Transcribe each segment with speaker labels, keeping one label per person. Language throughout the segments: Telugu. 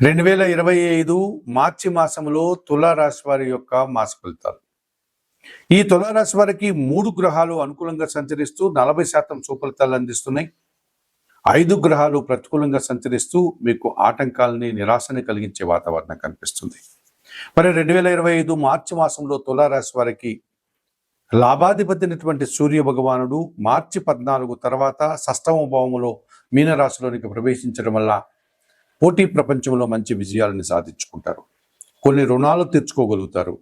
Speaker 1: రెండు వేల ఇరవై ఐదు మార్చి మాసంలో తులారాశి వారి యొక్క మాస ఫలితాలు. ఈ తులారాశి వారికి మూడు గ్రహాలు అనుకూలంగా సంచరిస్తూ నలభై శాతం సుఫలితాలు అందిస్తున్నాయి. ఐదు గ్రహాలు ప్రతికూలంగా సంచరిస్తూ మీకు ఆటంకాలని నిరాశని కలిగించే వాతావరణం కనిపిస్తుంది. మరి రెండు వేల ఇరవై ఐదు మార్చి మాసంలో తులారాశి వారికి లాభాధిపతినటువంటి సూర్య భగవానుడు మార్చి పద్నాలుగు తర్వాత సష్టమ భావములో మీనరాశిలోనికి ప్రవేశించడం వల్ల పోటీ ప్రపంచంలో మంచి విజయాలను సాధించుకుంటారు. కొన్ని రుణాలు తెచ్చుకోగలుగుతారు.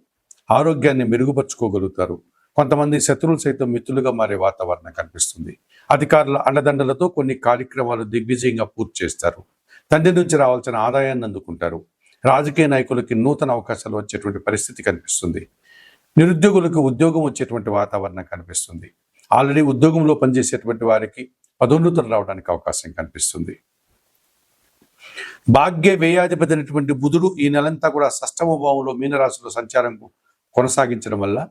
Speaker 1: ఆరోగ్యాన్ని మెరుగుపరుచుకోగలుగుతారు. కొంతమంది శత్రువులు సైతం మిత్రులుగా మారే వాతావరణం కనిపిస్తుంది. అధికారుల అండదండలతో కొన్ని కార్యక్రమాలు దిగ్విజయంగా పూర్తి చేస్తారు. తండ్రి నుంచి రావాల్సిన ఆదాయాన్ని అందుకుంటారు. రాజకీయ నాయకులకి నూతన అవకాశాలు వచ్చేటువంటి పరిస్థితి కనిపిస్తుంది. నిరుద్యోగులకు ఉద్యోగం వచ్చేటువంటి వాతావరణం కనిపిస్తుంది. ఆల్రెడీ ఉద్యోగంలో పనిచేసేటువంటి వారికి పదోన్నతులు రావడానికి అవకాశం కనిపిస్తుంది. భాగ్య వ్యయాధిపతి అయినటువంటి బుధుడు ఈ నెలంతా కూడా షష్టమ భావంలో మీనరాశిలో సంచారం కొనసాగించడం వల్ల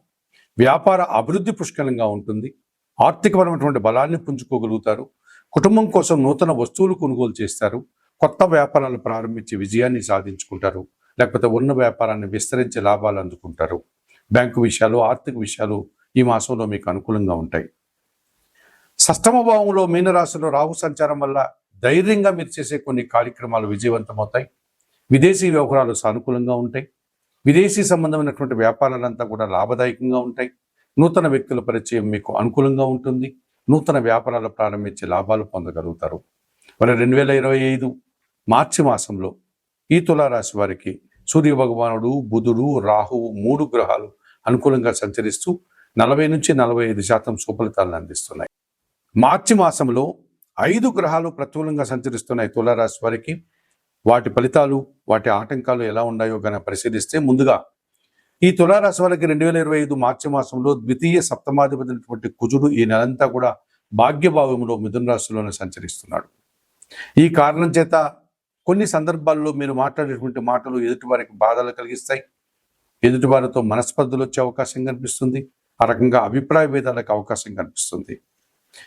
Speaker 1: వ్యాపార అభివృద్ధి పుష్కలంగా ఉంటుంది. ఆర్థికపరమైనటువంటి బలాన్ని పుంజుకోగలుగుతారు. కుటుంబం కోసం నూతన వస్తువులు కొనుగోలు చేస్తారు. కొత్త వ్యాపారాలు ప్రారంభించి విజయాన్ని సాధించుకుంటారు. లేకపోతే ఉన్న వ్యాపారాన్ని విస్తరించి లాభాలు అందుకుంటారు. బ్యాంకు విషయాలు ఆర్థిక విషయాలు ఈ మాసంలో మీకు అనుకూలంగా ఉంటాయి. షష్టమ భావంలో మీనరాశిలో రాహు సంచారం వల్ల ధైర్యంగా మీరు చేసే కొన్ని కార్యక్రమాలు విజయవంతమవుతాయి. విదేశీ వ్యవహారాలు సానుకూలంగా ఉంటాయి. విదేశీ సంబంధమైనటువంటి వ్యాపారాలంతా కూడా లాభదాయకంగా ఉంటాయి. నూతన వ్యక్తుల పరిచయం మీకు అనుకూలంగా ఉంటుంది. నూతన వ్యాపారాలు ప్రారంభించి లాభాలు పొందగలుగుతారు. మరి రెండు వేల ఇరవై ఐదు మార్చి మాసంలో ఈ తులారాశి వారికి సూర్య భగవానుడు బుధుడు రాహువు మూడు గ్రహాలు అనుకూలంగా సంచరిస్తూ నలభై నుంచి నలభై ఐదు శాతం సుఫలితాలను అందిస్తున్నాయి. మార్చి మాసంలో ఐదు గ్రహాలు ప్రతికూలంగా సంచరిస్తున్నాయి తులారాశి వారికి. వాటి ఫలితాలు వాటి ఆటంకాలు ఎలా ఉన్నాయో కానీ పరిశీలిస్తే ముందుగా ఈ తులారాశి వారికి రెండు వేల ఇరవై ఐదు మార్చి మాసంలో ద్వితీయ సప్తమాధిపతి కుజుడు ఈ నెలంతా కూడా భాగ్యభావంలో మిథున రాశిలోనే సంచరిస్తున్నాడు. ఈ కారణం చేత కొన్ని సందర్భాల్లో మీరు మాట్లాడేటువంటి మాటలు ఎదుటి వారికి బాధలు కలిగిస్తాయి. ఎదుటి వారితో మనస్పర్ధలు వచ్చే అవకాశం కనిపిస్తుంది. ఆ రకంగా అభిప్రాయ భేదాలకు అవకాశం కనిపిస్తుంది.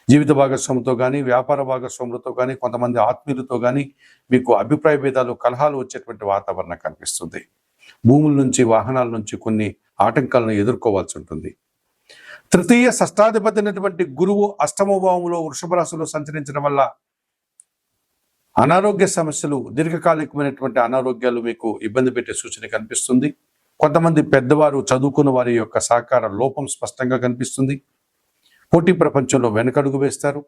Speaker 1: జీవిత భాగస్వామితో కానీ వ్యాపార భాగస్వాములతో కానీ కొంతమంది ఆత్మీయులతో కానీ మీకు అభిప్రాయ భేదాలు కలహాలు వచ్చేటువంటి వాతావరణం కనిపిస్తుంది. భూముల నుంచి వాహనాల నుంచి కొన్ని ఆటంకాలను ఎదుర్కోవాల్సి ఉంటుంది. తృతీయ షష్టాధిపతి అయినటువంటి గురువు అష్టమ భావంలో వృషభ రాశిలో సంచరించడం వల్ల అనారోగ్య సమస్యలు దీర్ఘకాలికమైనటువంటి అనారోగ్యాలు మీకు ఇబ్బంది పెట్టే సూచన కనిపిస్తుంది. కొంతమంది పెద్దవారు చదువుకున్న వారి యొక్క సహకార లోపం స్పష్టంగా కనిపిస్తుంది. పోటీ ప్రపంచంలో వెనకడుగు వేస్తారు.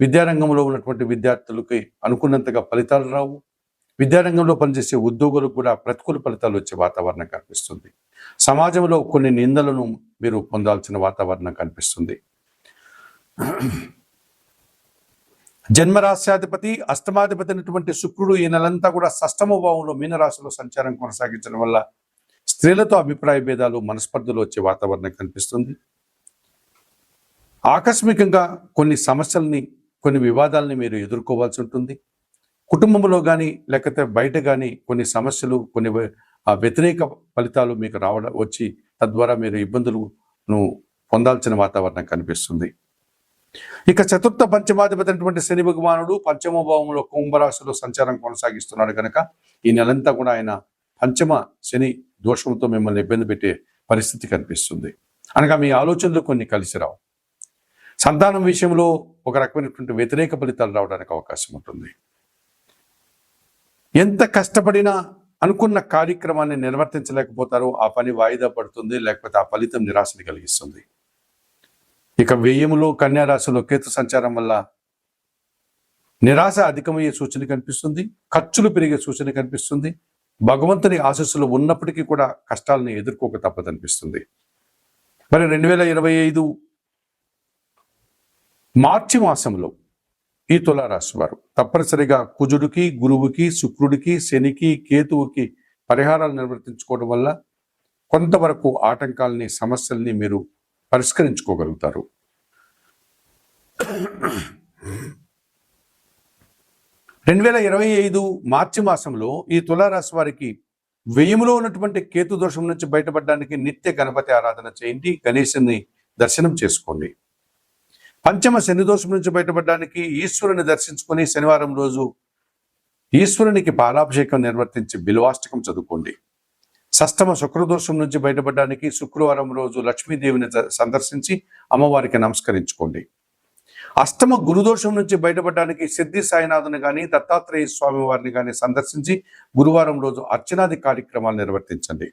Speaker 1: విద్యారంగంలో ఉన్నటువంటి విద్యార్థులకి అనుకున్నంతగా ఫలితాలు రావు. విద్యారంగంలో పనిచేసే ఉద్యోగులకు కూడా ప్రతికూల ఫలితాలు వచ్చే వాతావరణం కనిపిస్తుంది. సమాజంలో కొన్ని నిందలను మీరు పొందాల్సిన వాతావరణం కనిపిస్తుంది. జన్మరాశ్యాధిపతి అష్టమాధిపతి అయినటువంటి శుక్రుడు ఈ నెలంతా కూడా షష్టమ భావంలో మీనరాశిలో సంచారం కొనసాగించడం వల్ల స్త్రీలతో అభిప్రాయ భేదాలు మనస్పర్ధలు వచ్చే వాతావరణం కనిపిస్తుంది. ఆకస్మికంగా కొన్ని సమస్యల్ని కొన్ని వివాదాలని మీరు ఎదుర్కోవాల్సి ఉంటుంది. కుటుంబంలో కానీ లేకపోతే బయట కానీ కొన్ని సమస్యలు కొన్ని వ్యతిరేక ఫలితాలు మీకు రావడం వచ్చి తద్వారా మీరు ఇబ్బందులను పొందాల్సిన వాతావరణం కనిపిస్తుంది. ఇక చతుర్థ పంచమాధిపతి అయినటువంటి శని భగవానుడు పంచమ భావంలో కుంభరాశిలో సంచారం కొనసాగిస్తున్నాడు కనుక ఈ నెలంతా కూడా ఆయన పంచమ శని దోషంతో మిమ్మల్ని ఇబ్బంది పెట్టే పరిస్థితి కనిపిస్తుంది. అనగా మీ ఆలోచనలు కొన్ని కలిసి రావు. సంతానం విషయంలో ఒక రకమైనటువంటి వ్యతిరేక ఫలితాలు రావడానికి అవకాశం ఉంటుంది. ఎంత కష్టపడినా అనుకున్న కార్యక్రమాన్ని నిర్వర్తించలేకపోతారో. ఆ పని వాయిదా పడుతుంది. లేకపోతే ఆ ఫలితం నిరాశని కలిగిస్తుంది. ఇక వ్యయములో కన్యారాశిలో కేతు సంచారం వల్ల నిరాశ అధికమయ్యే సూచన కనిపిస్తుంది. ఖర్చులు పెరిగే సూచన కనిపిస్తుంది. భగవంతుని ఆశస్సులు ఉన్నప్పటికీ కూడా కష్టాలను ఎదుర్కోక తప్పదనిపిస్తుంది. మరి రెండు వేల ఇరవై ఐదు మార్చి మాసంలో ఈ తులారాశి వారు తప్పనిసరిగా కుజుడికి గురువుకి శుక్రుడికి శనికి కేతువుకి పరిహారాలు నిర్వర్తించుకోవడం వల్ల కొంతవరకు ఆటంకాలని సమస్యల్ని మీరు పరిష్కరించుకోగలుగుతారు. రెండు వేల ఇరవై ఐదు మార్చి మాసంలో ఈ తులారాశి వారికి వ్యయంలో ఉన్నటువంటి కేతు దోషం నుంచి బయటపడడానికి నిత్య గణపతి ఆరాధన చేయండి గణేశుని దర్శనం చేసుకోండి. పంచమ శని దోషం నుంచి బయటపడడానికి ఈశ్వరుని దర్శించుకొని శనివారం రోజు ఈశ్వరునికి పాలాభిషేకం నిర్వర్తించి బిల్వాష్టకం చదువుకోండి. షష్టమ శుక్రదోషం నుంచి బయటపడడానికి శుక్రవారం రోజు లక్ష్మీదేవిని సందర్శించి అమ్మవారికి నమస్కరించుకోండి. అష్టమ గురుదోషం నుంచి బయటపడడానికి సిద్ధి సాయినాథుని కానీ దత్తాత్రేయ స్వామి వారిని కానీ సందర్శించి గురువారం రోజు అర్చనాది కార్యక్రమాలు నిర్వర్తించండి.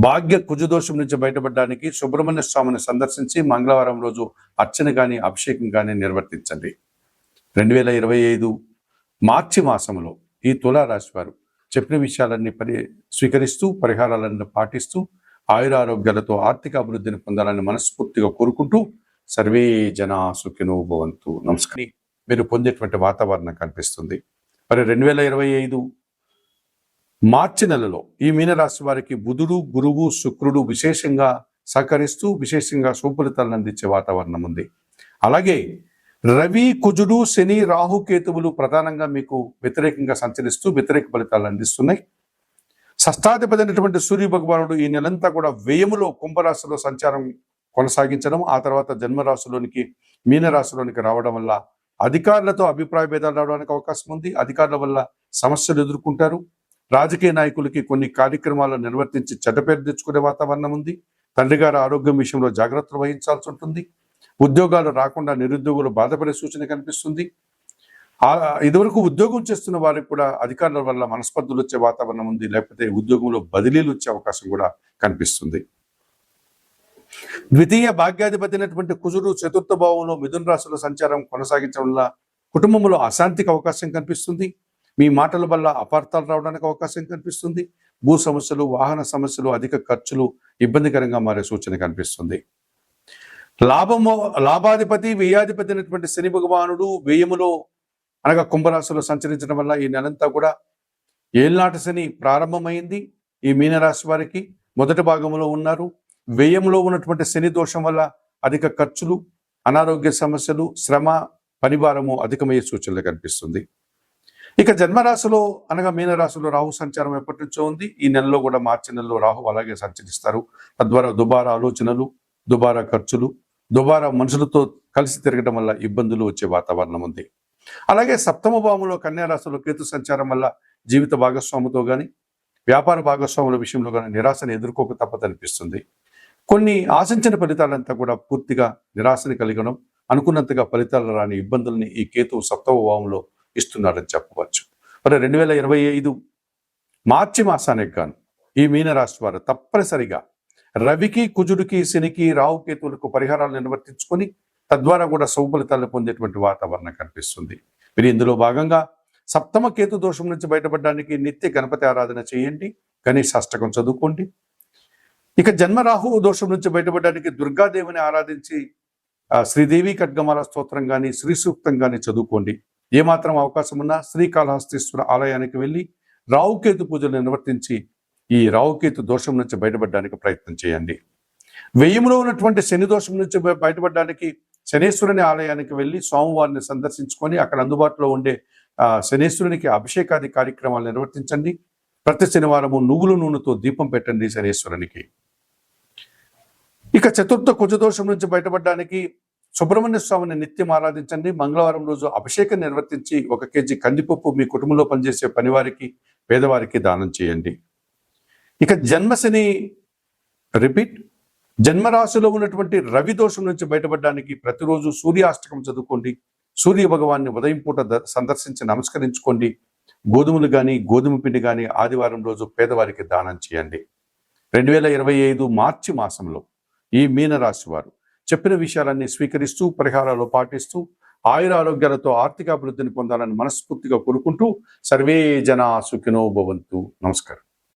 Speaker 1: భాగ్య కుజదోషం నుంచి బయటపడడానికి సుబ్రహ్మణ్య స్వామిని సందర్శించి మంగళవారం రోజు అర్చన కానీ అభిషేకం కానీ నిర్వర్తించండి. రెండు వేల ఇరవై ఐదు మార్చి మాసంలో ఈ తులారాశి వారు చెప్పిన విషయాలన్నీ పరి స్వీకరిస్తూ పరిహారాలన్నీ పాటిస్తూ ఆయురారోగ్యాలతో ఆర్థిక అభివృద్ధిని పొందాలని మనస్ఫూర్తిగా కోరుకుంటూ సర్వే జనా సుఖినో భవంతు. నమస్కారం. మీరు పొందేటువంటి వాతావరణం కనిపిస్తుంది. మరి రెండు వేల ఇరవై ఐదు మార్చి నెలలో ఈ మీనరాశి వారికి బుధుడు గురువు శుక్రుడు విశేషంగా సహకరిస్తూ విశేషంగా సుఫలితాలను అందించే వాతావరణం ఉంది. అలాగే రవి కుజుడు శని రాహు కేతువులు ప్రధానంగా మీకు వ్యతిరేకంగా సంచరిస్తూ వ్యతిరేక ఫలితాలు అందిస్తున్నాయి. షష్టాధిపతి అయినటువంటి సూర్య భగవానుడు ఈ నెలంతా కూడా వ్యయములో కుంభరాశిలో సంచారం కొనసాగించడం ఆ తర్వాత జన్మరాశిలోనికి మీనరాశిలోనికి రావడం వల్ల అధికారులతో అభిప్రాయ భేదాలు రావడానికి అవకాశం ఉంది. అధికారుల వల్ల సమస్యలు ఎదుర్కొంటారు. రాజకీయ నాయకులకి కొన్ని కార్యక్రమాలు నిర్వర్తించి చెడ్డ పేరు తెచ్చుకునే వాతావరణం ఉంది. తండ్రి గారి ఆరోగ్యం విషయంలో జాగ్రత్తలు వహించాల్సి ఉంటుంది. ఉద్యోగాలు రాకుండా నిరుద్యోగులు బాధపడే సూచన కనిపిస్తుంది. ఇదివరకు ఉద్యోగం చేస్తున్న వారికి కూడా అధికారుల వల్ల మనస్పర్ధలు వచ్చే వాతావరణం ఉంది. లేకపోతే ఉద్యోగంలో బదిలీలు వచ్చే అవకాశం కూడా కనిపిస్తుంది. ద్వితీయ భాగ్యాధిపతి అయినటువంటి కుజుడు చతుర్థ భావంలో మిథున రాశిలో సంచారం కొనసాగించడం వల్ల కుటుంబంలో అశాంతికి అవకాశం కనిపిస్తుంది. మీ మాటల వల్ల అపార్థాలు రావడానికి అవకాశం కనిపిస్తుంది. భూ సమస్యలు వాహన సమస్యలు అధిక ఖర్చులు ఇబ్బందికరంగా మారే సూచన కనిపిస్తుంది. లాభము లాభాధిపతి వ్యయాధిపతి అయినటువంటి శని భగవానుడు వ్యయములో అనగా కుంభరాశిలో సంచరించడం వల్ల ఈ నెలంతా కూడా ఏళ్ళనాటి శని ప్రారంభమైంది. ఈ మీనరాశి వారికి మొదటి భాగంలో ఉన్నారు. వ్యయంలో ఉన్నటువంటి శని దోషం వల్ల అధిక ఖర్చులు అనారోగ్య సమస్యలు శ్రమ పనిభారము అధికమయ్యే సూచనలు కనిపిస్తుంది. ఇక జన్మరాశిలో అనగా మీనరాశిలో రాహు సంచారం ఎప్పటి నుంచో ఉంది. ఈ నెలలో కూడా మార్చి నెలలో రాహు అలాగే సంచరిస్తారు. తద్వారా దుబారా ఆలోచనలు దుబారా ఖర్చులు దుబారా మనుషులతో కలిసి తిరగడం వల్ల ఇబ్బందులు వచ్చే వాతావరణం ఉంది. అలాగే సప్తమ భావంలో కన్యారాశిలో కేతు సంచారం వల్ల జీవిత భాగస్వాముతో కానీ వ్యాపార భాగస్వాముల విషయంలో కానీ నిరాశను ఎదుర్కోక తప్పదనిపిస్తుంది కొన్ని ఆశించిన ఫలితాలంతా కూడా పూర్తిగా నిరాశని కలిగడం అనుకున్నంతగా ఫలితాలు రాని ఇబ్బందుల్ని ఈ కేతు సప్తమ భావంలో ఇస్తున్నాడని చెప్పవచ్చు. మరి రెండు వేల ఇరవై ఐదు మార్చి మాసానికి గాను ఈ మీనరాశి వారు తప్పనిసరిగా రవికి కుజుడికి శనికి రాహు కేతువులకు పరిహారాలు నిర్వర్తించుకొని తద్వారా కూడా సౌఫలితాలు పొందేటువంటి వాతావరణం కనిపిస్తుంది. మీరు ఇందులో భాగంగా సప్తమ కేతు దోషం నుంచి బయటపడడానికి నిత్య గణపతి ఆరాధన చేయండి గణేష్ అష్టకం చదువుకోండి. ఇక జన్మరాహు దోషం నుంచి బయటపడడానికి దుర్గాదేవిని ఆరాధించి ఆ, శ్రీదేవి ఖడ్గమాల స్తోత్రం కానీ శ్రీ సూక్తం కానీ చదువుకోండి. ఏమాత్రం అవకాశం ఉన్నా శ్రీకాళహస్తీశ్వర ఆలయానికి వెళ్ళి రావుకేతు పూజలు నిర్వర్తించి ఈ రావుకేతు దోషం నుంచి బయటపడడానికి ప్రయత్నం చేయండి. వెయ్యములో ఉన్నటువంటి శని దోషం నుంచి బయటపడడానికి శనేశ్వరుని ఆలయానికి వెళ్ళి స్వామివారిని సందర్శించుకొని అక్కడ అందుబాటులో ఉండే శనేశ్వరునికి అభిషేకాది కార్యక్రమాలు నిర్వర్తించండి. ప్రతి శనివారము నువ్వుల నూనెతో దీపం పెట్టండి శనేశ్వరునికి. ఇక చతుర్థ కుజదోషం నుంచి బయటపడడానికి సుబ్రహ్మణ్య స్వామిని నిత్యం ఆరాధించండి. మంగళవారం రోజు అభిషేకం నిర్వర్తించి ఒక కేజీ కందిపప్పు మీ కుటుంబంలో పనిచేసే పనివారికి పేదవారికి దానం చేయండి. ఇక జన్మశని రిపీట్ జన్మరాశిలో ఉన్నటువంటి రవి దోషం నుంచి బయటపడడానికి ప్రతిరోజు సూర్యాష్టకం చదువుకోండి. సూర్య భగవాన్ని ఉదయం పూట ద- సందర్శించి నమస్కరించుకోండి. గోధుమలు కానీ గోధుమ పిండి కానీ ఆదివారం రోజు పేదవారికి దానం చేయండి. రెండు వేల ఇరవై ఐదు మార్చి మాసంలో ఈ మీనరాశి వారు చెప్పిన విషయాలన్నీ స్వీకరిస్తూ పరిహారాలు పాటిస్తూ ఆయుర ఆరోగ్యాలతో ఆర్థిక అభివృద్ధిని పొందాలని మనస్ఫూర్తిగా కోరుకుంటూ సర్వే జన సుఖినో భవంతు. నమస్కారం.